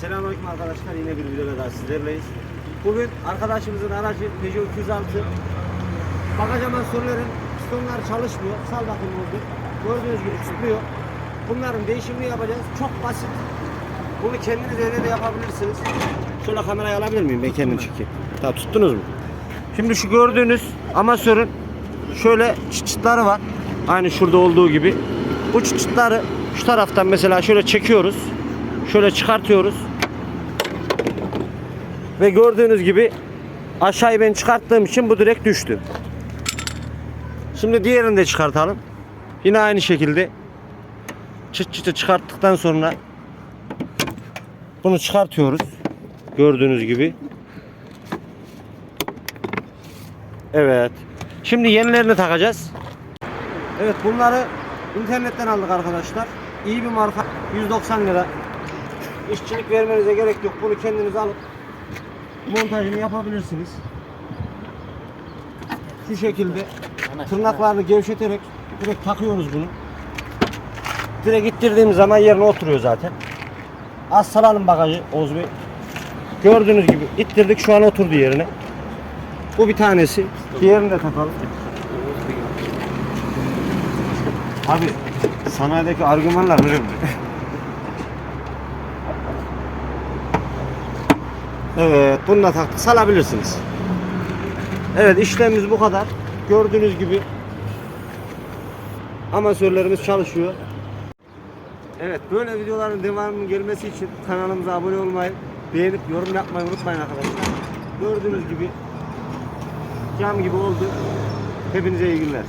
Selamünaleyküm arkadaşlar. Yine bir videoda daha sizlerleyiz. Bugün arkadaşımızın aracı Peugeot 206. Bagaj amasörlerin pistonları çalışmıyor. Sal bakayım oldu. Gördüğünüz gibi tutmuyor. Bunların değişimini yapacağız. Çok basit. Bunu kendiniz evde de yapabilirsiniz. Şöyle kamerayı alabilir miyim? Ben kendim çekeyim. Tamam tuttunuz mu? Şimdi şu gördüğünüz amasörün şöyle çıt çıtları var. Aynı şurada olduğu gibi. Bu çıt çıtları şu taraftan mesela şöyle çekiyoruz. Şöyle çıkartıyoruz. Ve gördüğünüz gibi aşağıyı ben çıkarttığım için bu direkt düştü. Şimdi diğerini de çıkartalım. Yine aynı şekilde çıt çıtı çıkarttıktan sonra bunu çıkartıyoruz. Gördüğünüz gibi. Evet. Şimdi yenilerini takacağız. Evet bunları internetten aldık arkadaşlar. İyi bir marka. 190 lira. İşçilik vermenize gerek yok. Bunu kendiniz alıp montajını yapabilirsiniz. Şu şekilde tırnaklarını gevşeterek direkt takıyoruz bunu. Direkt ittirdiğimiz zaman yerine oturuyor zaten. Az salalım bagajı Oğuz Bey. Gördüğünüz gibi ittirdik şu an oturdu yerine. Bu bir tanesi. Diğerini de takalım. Abi sanayideki argümanlar böyle mi? evet bunu da taktık salabilirsiniz. Evet işlemimiz bu kadar. Gördüğünüz gibi amasörlerimiz çalışıyor. Evet böyle videoların devamının gelmesi için kanalımıza abone olmayı, beğenip yorum yapmayı unutmayın arkadaşlar. Gördüğünüz gibi cam gibi oldu. Hepinize iyi günler.